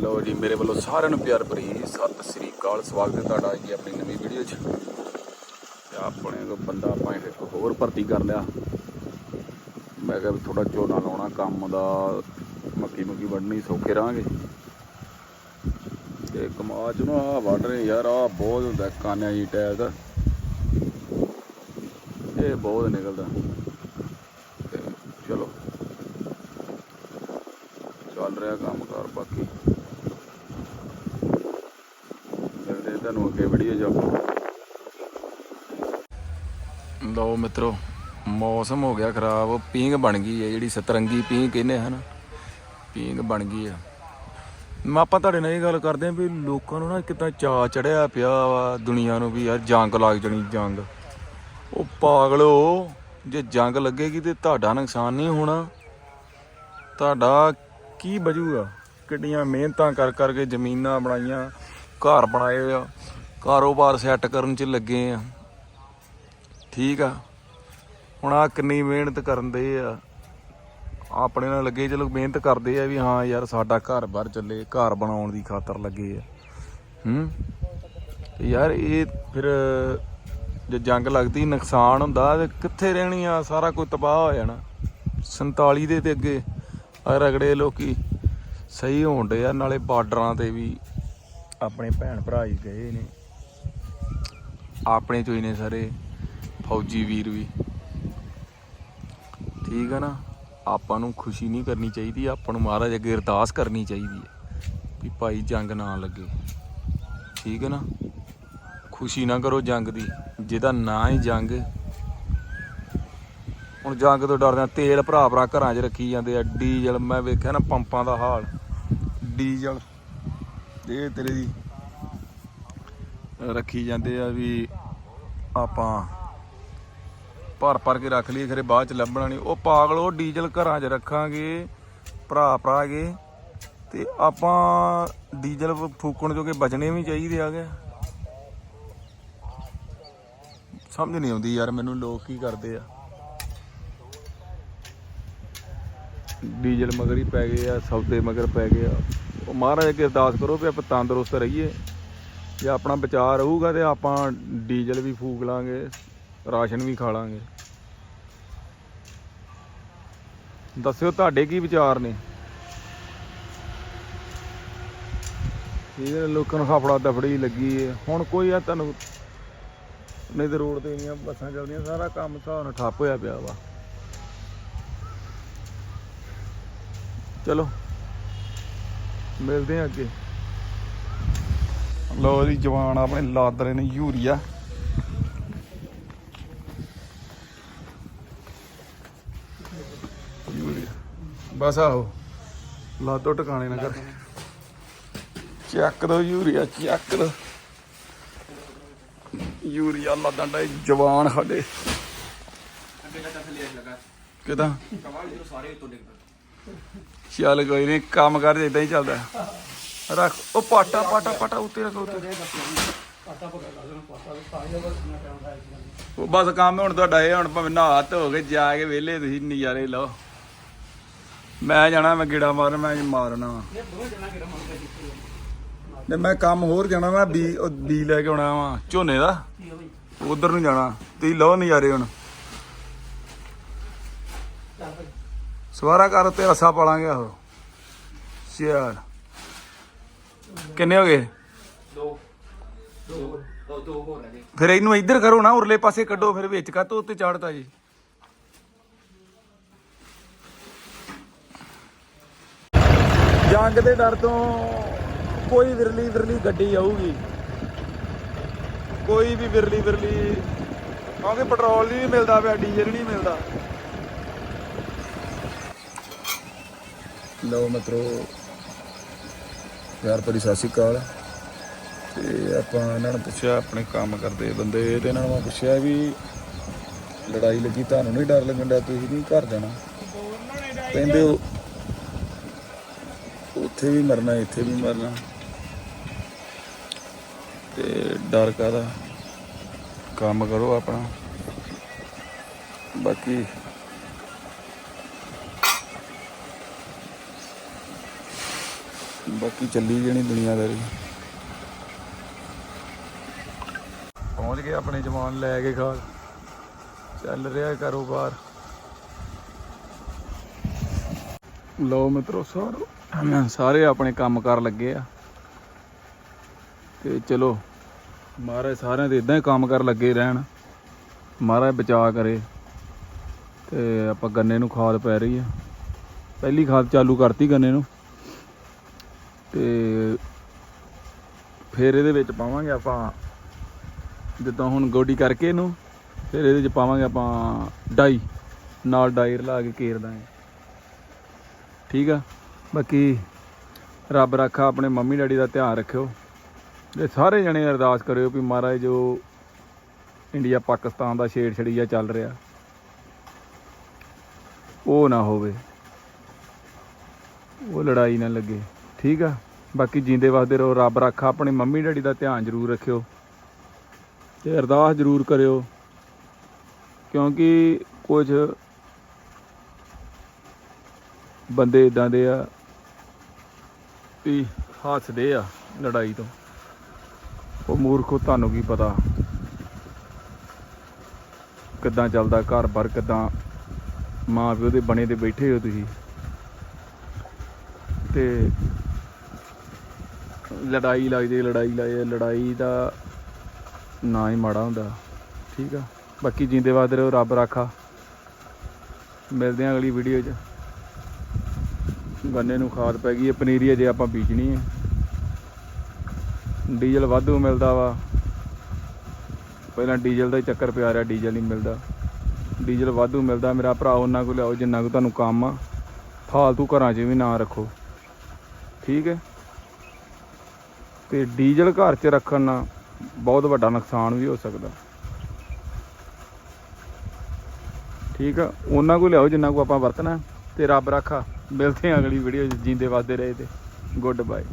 ਲੋ ਜੀ, ਮੇਰੇ ਵੱਲੋਂ ਸਾਰਿਆਂ ਨੂੰ ਪਿਆਰ ਭਰੀ ਸਤਿ ਸ੍ਰੀ ਅਕਾਲ। ਸਵਾਗਤ ਹੈ ਤੁਹਾਡਾ ਜੀ ਆਪਣੀ ਨਵੀਂ ਵੀਡੀਓ 'ਚ। ਤੇ ਆਪਣੇ ਕੋ ਬੰਦਾ ਆਪਾਂ ਇੱਕ ਹੋਰ ਭਰਤੀ ਕਰ ਲਿਆ। ਮੈਂ ਕਿਹਾ ਵੀ ਥੋੜਾ ਝੋਨਾ ਲਾਉਣਾ, ਕੰਮ ਦਾ ਮੱਕੀ ਮੁੱਕੀ ਵੱਢਣੀ, ਸੌਖੇ ਰਾਂਗੇ ਤੇ ਕਮਾ ਚ ਨਾ ਆਹ ਵੱਢ ਰਹੇ ਯਾਰ ਆ ਬਹੁਤ ਹੁੰਦਾ ਕਾਨਿਆ ਜੀ ਟੈਗ ਇਹ ਬਹੁਤ ਨਿਕਲਦਾ। ਚਲੋ, ਚੱਲ ਰਿਹਾ ਕੰਮ ਕਾਰ ਬਾਕੀ ਮਿਲਦੇ ਹਾਂ ਤੁਹਾਨੂੰ ਅੱਗੇ ਵੀਡੀਓ ਚ ਲਓ ਮਿੱਤਰੋ, ਮੌਸਮ ਹੋ ਗਿਆ ਖਰਾਬ ਪੀਂਗ ਬਣ ਗਈ ਹੈ ਜਿਹੜੀ ਸਤਰੰਗੀ ਪੀਂਗ ਕਹਿੰਦੇ ਹਨ। ਪੀਂਗ ਬਣ ਗਈ ਆ। ਮੈਂ ਆਪਾਂ ਤੁਹਾਡੇ ਨਾਲ ਇਹ ਗੱਲ ਕਰਦੇ ਆਂ ਵੀ ਲੋਕਾਂ ਨੂੰ ਨਾ ਕਿਤਾ ਚਾ ਚੜਿਆ ਪਿਆ ਵਾ ਦੁਨੀਆ ਨੂੰ ਵੀ, ਯਾਰ ਜੰਗ ਲੱਗ ਜਣੀ ਜੰਗ। ਉਹ ਪਾਗਲੋ, ਜੇ ਜੰਗ ਲੱਗੇਗੀ ਤੇ ਤੁਹਾਡਾ ਨੁਕਸਾਨ ਨਹੀਂ ਹੋਣਾ। ਤੁਹਾਡਾ ਕੀ ਬਜੂਗਾ ਕਿੱਡੀਆਂ ਮਿਹਨਤਾਂ ਕਰ ਕਰਕੇ ਜ਼ਮੀਨਾਂ ਬਣਾਈਆਂ ਘਰ ਬਣਾਏ ਆ। ਕਾਰੋਬਾਰ ਸੈੱਟ ਕਰਨ 'ਚ ਲੱਗੇ ਆ। ਠੀਕ ਆ। ਹੁਣ ਆ ਕਿੰਨੀ ਮਿਹਨਤ ਕਰਨ ਦੇ ਆ। ਆਪਣੇ ਨਾਲ ਲੱਗੇ, ਚਲੋ ਮਿਹਨਤ ਕਰਦੇ ਆ ਵੀ ਹਾਂ ਯਾਰ ਸਾਡਾ ਘਰ ਬਾਹਰ ਚੱਲੇ, ਘਰ ਬਣਾਉਣ ਦੀ ਖਾਤਰ ਲੱਗੇ ਆ। ਹੂੰ? ਯਾਰ ਇਹ ਫਿਰ ਜੇ ਜੰਗ ਲੱਗਦੀ, ਨੁਕਸਾਨ ਹੁੰਦਾ, ਤੇ ਕਿੱਥੇ ਰਹਿਣੀ ਆ? ਸਾਰਾ ਕੁਝ ਤਬਾਹ ਹੋ ਜਾਣਾ। 47 ਦੇ ਤੇ ਅੱਗੇ ਰਗੜੇ ਲੋਕੀ ਸਹੀ ਹੋਣ ਡੇ ਆ, ਨਾਲੇ ਬਾਰਡਰਾਂ ਤੇ ਵੀ ਆਪਣੇ ਭੈਣ ਭਰਾ ਹੀ ਗਏ ਨੇ। ਆਪਣੇ ਚੋਂ ਹੀ ਨੇ ਸਾਰੇ, ਫੌਜੀ ਵੀਰ ਵੀ। ਠੀਕ ਹੈ ਨਾ? ਆਪਾਂ ਨੂੰ ਖੁਸ਼ੀ ਨਹੀਂ ਕਰਨੀ ਚਾਹੀਦੀ, ਆਪਾਂ ਨੂੰ ਮਹਾਰਾਜ ਅੱਗੇ ਅਰਦਾਸ ਕਰਨੀ ਚਾਹੀਦੀ ਹੈ ਵੀ ਭਾਈ ਜੰਗ ਨਾ ਲੱਗੇ। ਠੀਕ ਹੈ ਨਾ? ਖੁਸ਼ੀ ਨਾ ਕਰੋ ਜੰਗ ਦੀ, ਜਿਹਦਾ ਨਾਂ ਹੀ ਜੰਗ। ਹੁਣ ਜੰਗ ਤੋਂ ਡਰਦੇ ਆ ਤੇਲ ਭਰਾ ਭਰਾ ਘਰਾਂ 'ਚ ਰੱਖੀ ਜਾਂਦੇ ਆ, ਡੀਜ਼ਲ ਮੈਂ ਵੇਖਿਆ ਨਾ ਪੰਪਾਂ ਦਾ ਹਾਲ। ਡੀਜ਼ਲ ਇਹ ਤੇਰੇ ਦੀ। ਰੱਖੀ ਜਾਂਦੇ ਆ ਵੀ ਆਪਾਂ ਭਰ ਭਰ ਕੇ ਰੱਖ ਲਈਏ, ਖਰੇ ਬਾਅਦ ਚ ਲੱਭਣਾ ਨਹੀਂ ਉਹ ਪਾਗਲ, ਉਹ ਡੀਜ਼ਲ ਘਰਾਂ 'ਚ ਰੱਖਾਂਗੇ, ਭਰਾ ਭਰਾ ਕੇ ਤੇ ਆਪਾਂ ਡੀਜ਼ਲ ਫੂਕਣ ਜੋਗੇ ਬਚਣੇ ਵੀ ਚਾਹੀਦੇ ਆਗੇ। ਸਮਝ ਨਹੀਂ ਆਉਂਦੀ ਯਾਰ ਮੈਨੂੰ ਲੋਕ ਕੀ ਕਰਦੇ ਆ। ਡੀਜ਼ਲ ਮਗਰ ਹੀ ਪੈ ਗਏ ਆ, ਸੌਦੇ ਮਗਰ ਪੈ ਗਏ ਆ। ਉਹ ਮਹਾਰਾਜ ਅੱਗੇ ਅਰਦਾਸ ਕਰੋ ਵੀ ਆਪਾਂ ਤੰਦਰੁਸਤ ਰਹੀਏ। ਜੇ ਆਪਣਾ ਵਿਚਾਰ ਰਹੂਗਾ ਤੇ ਆਪਾਂ ਡੀਜ਼ਲ ਵੀ ਫੂਕ ਲਾਂਗੇ, ਰਾਸ਼ਨ ਵੀ ਖਾ ਲਾਂਗੇ। ਦੱਸਿਓ ਤੁਹਾਡੇ ਕੀ ਵਿਚਾਰ ਨੇ? ਇਹ ਲੋਕਾਂ ਨੂੰ ਹਫੜਾ ਦਫੜੀ ਲੱਗੀ ਹੈ ਹੁਣ ਕੋਈ ਆ ਤੁਹਾਨੂੰ, ਨਹੀਂ ਤੇ ਰੋਡ ਤੇ ਇੰਨੀਆਂ ਬੱਸਾਂ ਚੱਲਦੀਆਂ, ਸਾਰਾ ਕੰਮ ਹਿਸਾਬ ਨਾਲ ਠੱਪ ਹੋਇਆ ਪਿਆ ਵਾ। ਚਲੋ। ਮਿਲਦੇ ਆ ਅੱਗੇ। ਲੋ ਜੀ ਜਵਾਨ ਆਪਣੇ ਲਾਦ ਰਹੇ ਨੇ ਯੂਰੀਆ। ਬਸ ਆਹੋ ਲਾਦੋ ਟਿਕਾਣੇ ਨਾ ਕਰ। ਚੱਕ ਦੋ ਯੂਰੀਆ ਚੱਕ ਦੋ। ਯੂਰੀਆ ਲਾਦਣ ਦਾ ਜਵਾਨ ਸਾਡੇ। ਕਿਦਾਂ? ਚੱਲ ਕੋਈ ਨਹੀਂ ਕੰਮ ਕਰ ਇਦਾਂ ਹੀ ਚੱਲਦਾ। ਰੱਖ ਉਹ ਪਾਟਾ ਪਾਟਾ ਪਾਟਾ ਉੱਤੇ ਰੱਖੋ ਉੱਤੇ। ਉਹ ਬਸ ਕੰਮ ਹੁਣ ਤੁਹਾਡਾ ਇਹ ਹੁਣ ਭਾਵੇਂ ਨਹਾ ਧੋ ਕੇ ਜਾ ਕੇ ਵਿਹਲੇ ਤੁਸੀਂ ਨਜ਼ਾਰੇ ਲਓ। ਮੈਂ ਜਾਣਾ ਮੈਂ ਗਿੜਾ ਮਾਰਨ ਮੈਂ ਮਾਰਨਾ ਵਾ। ਤੇ ਮੈਂ ਕੰਮ ਹੋਰ ਜਾਣਾ ਮੈਂ ਬੀ ਬੀ ਲੈ ਕੇ ਆਉਣਾ ਵਾ ਝੋਨੇ ਦਾ। ਉਧਰ ਨੂੰ ਜਾਣਾ। ਤੁਸੀਂ ਲਓ ਨਜ਼ਾਰੇ ਹੁਣ। ਸਵਾਰਾ ਕਰ ਤੇ ਰਸਾ ਪਾਲਾਂਗੇ ਆਹੋ। ਚੱਲ ਕਿੰਨੇ ਹੋ ਗਏ? ਦੋ। ਦੋ ਦੋ ਹੋਰ ਨੇ ਫਿਰ ਇਹਨੂੰ ਇੱਧਰ ਕਰੋ ਨਾ ਉਰਲੇ ਪਾਸੇ ਕੱਢੋ ਫਿਰ ਵਿੱਚ ਕਾ ਉੱਤੇ ਚਾੜਤਾ ਜੀ। ਜੰਗ ਦੇ ਡਰ ਤੋਂ ਕੋਈ ਵਿਰਲੀ ਵਿਰਲੀ ਗੱਡੀ ਆਊਗੀ। ਕੋਈ ਵੀ ਵਿਰਲੀ ਵਿਰਲੀ ਕਿਉਂਕਿ ਪੈਟਰੋਲ ਨਹੀਂ ਮਿਲਦਾ ਪਿਆ ਡੀਜ਼ਲ ਨਹੀਂ ਮਿਲਦਾ। ਲਓ ਮਿੱਤਰੋ ਪਿਆਰ ਭਰੀ ਸਤਿ ਸ਼੍ਰੀ ਅਕਾਲ। ਤੇ ਆਪਾਂ ਇਹਨਾਂ ਨੂੰ ਪੁੱਛਿਆ, ਆਪਣੇ ਕੰਮ ਕਰਦੇ ਬੰਦੇ ਤੇ ਇਹਨਾਂ ਨੂੰ ਮੈਂ ਪੁੱਛਿਆ ਵੀ ਲੜਾਈ ਲੱਗੀ, ਤੁਹਾਨੂੰ ਨਹੀਂ ਡਰ ਲੱਗਣ ਡਿਆ, ਤੁਸੀਂ ਨਹੀਂ ਘਰ ਜਾਣਾ। ਕਹਿੰਦੇ ਉਹ ਉੱਥੇ ਵੀ ਮਰਨਾ, ਇੱਥੇ ਵੀ ਮਰਨਾ। ਤੇ ਡਰ ਕਾਦਾ ਕੰਮ ਕਰੋ ਆਪਣਾ। ਬਾਕੀ ਬਾਕੀ ਚੱਲੀ ਜਣੀ ਦੁਨੀਆਦਾਰੀ ਪਹੁੰਚ ਗਏ ਆਪਣੇ ਜਵਾਨ ਲੈ ਕੇ ਖਾਲ। ਚੱਲ ਰਿਹਾ ਕਾਰੋਬਾਰ। ਲਓ ਮਿੱਤਰੋ ਸਾਰੇ ਸਾਰੇ ਆਪਣੇ ਕੰਮ ਕਰ ਲੱਗੇ ਆ। ਤੇ ਚਲੋ, ਮਹਾਰਾਜ ਸਾਰਿਆਂ ਦੇ ਇਦਾਂ ਹੀ ਕੰਮ ਕਰ ਲੱਗੇ ਰਹਿਣ। ਮਹਾਰਾਜ ਬਚਾ ਕਰੇ। ਤੇ ਆਪਾਂ ਗੰਨੇ ਨੂੰ ਖਾਦ ਪੈ ਰਹੀ ਆ। ਪਹਿਲੀ ਖਾਦ ਚਾਲੂ ਕਰਤੀ ਗੰਨੇ ਨੂੰ। ਤੇ ਫਿਰ ਇਹਦੇ ਵਿੱਚ ਪਾਵਾਂਗੇ ਆਪਾਂ ਜਿੱਦਾਂ ਹੁਣ ਗੋਡੀ ਕਰਕੇ ਇਹਨੂੰ, ਫਿਰ ਇਹਦੇ ਵਿੱਚ ਪਾਵਾਂਗੇ ਆਪਾਂ ਡਾਈ, ਨਾਲ ਡਾਈ ਰਲਾ ਕੇ ਕੇਰ ਦਾਂਗੇ। ਠੀਕ ਆ? ਬਾਕੀ ਰੱਬ ਰੱਖਾ ਆਪਣੇ ਮੰਮੀ ਡੈਡੀ ਦਾ ਧਿਆਨ ਰੱਖਿਓ। ਤੇ ਸਾਰੇ ਜਣੇ ਅਰਦਾਸ ਕਰਿਓ ਵੀ ਮਹਾਰਾਜ ਜੋ ਇੰਡੀਆ ਪਾਕਿਸਤਾਨ ਦਾ ਛੇੜ ਛੜੀਆ ਚੱਲ ਰਿਹਾ, ਉਹ ਨਾ ਹੋਵੇ। ਉਹ ਲੜਾਈ ਨਾ ਲੱਗੇ। ਠੀਕ ਆ? ਬਾਕੀ ਜਿੰਦੇ ਵਸਦੇ ਰਹੋ, ਰੱਬ ਰੱਖਾ, ਆਪਣੇ ਮੰਮੀ ਡੈਡੀ ਦਾ ਧਿਆਨ ਜ਼ਰੂਰ ਰੱਖਿਓ। ਤੇ ਅਰਦਾਸ ਜ਼ਰੂਰ ਕਰਿਓ। ਕਿਉਂਕਿ ਕੁਝ ਬੰਦੇ ਇਦਾਂ ਦੇ ਆ ਵੀ ਹੱਸਦੇ ਆ ਲੜਾਈ ਤੋਂ। ਉਹ ਮੂਰਖੋ ਤੁਹਾਨੂੰ ਕੀ ਪਤਾ ਕਿੱਦਾਂ ਚੱਲਦਾ ਘਰ ਬਾਰ ਕਿੱਦਾਂ ਮਾਂ ਪਿਓ ਦੇ ਬਣੇ ਤੇ ਬੈਠੇ ਹੋ ਤੁਸੀਂ। ਤੇ ਲੜਾਈ ਲੱਗਦੀ ਲੜਾਈ ਲੱਗਦੀ ਲੜਾਈ ਦਾ ਨਾ ਹੀ ਮਾੜਾ ਹੁੰਦਾ। ਠੀਕ ਆ। ਬਾਕੀ ਜਿੰਦੇ ਵਾਸਤੇ ਰਹੋ, ਰੱਬ ਰਾਖਾ। ਮਿਲਦੇ ਆ ਅਗਲੀ ਵੀਡੀਓ 'ਚ। ਗੰਨੇ ਨੂੰ ਖਾਦ ਪੈ ਗਈ ਹੈ, ਪਨੀਰੀ ਅਜੇ ਆਪਾਂ ਬੀਜਣੀ ਹੈ। ਡੀਜ਼ਲ ਵਾਧੂ ਮਿਲਦਾ ਵਾ। ਪਹਿਲਾਂ ਡੀਜ਼ਲ ਦਾ ਹੀ ਚੱਕਰ ਪਿਆ ਰਿਹਾ, ਡੀਜ਼ਲ ਨਹੀਂ ਮਿਲਦਾ। ਡੀਜ਼ਲ ਵਾਧੂ ਮਿਲਦਾ, ਮੇਰਾ ਭਰਾ ਉਹਨਾਂ ਕੋਲ ਲਿਆਓ, ਜਿੰਨਾ ਕੁ ਤੁਹਾਨੂੰ ਕੰਮ ਆ। ਫਾਲਤੂ ਘਰਾਂ 'ਚ ਵੀ ਨਾ ਰੱਖੋ। ਠੀਕ ਹੈ। ਤੇ ਡੀਜ਼ਲ ਘਰ 'ਚ ਰੱਖਣ ਨਾਲ ਬਹੁਤ ਵੱਡਾ ਨੁਕਸਾਨ ਵੀ ਹੋ ਸਕਦਾ। ਠੀਕ ਆ? ਉਹਨਾਂ ਕੋਲ ਲਿਆਓ, ਜਿੰਨਾ ਕੋ ਆਪਾਂ ਵਰਤਣਾ ਤੇ ਰੱਬ ਰੱਖਾ। ਮਿਲਦੇ ਹਾਂ ਅਗਲੀ ਵੀਡੀਓ 'ਚ। ਜੀਂਦੇ ਵਾਦੇ ਰਹੇ ਤੇ। Good bye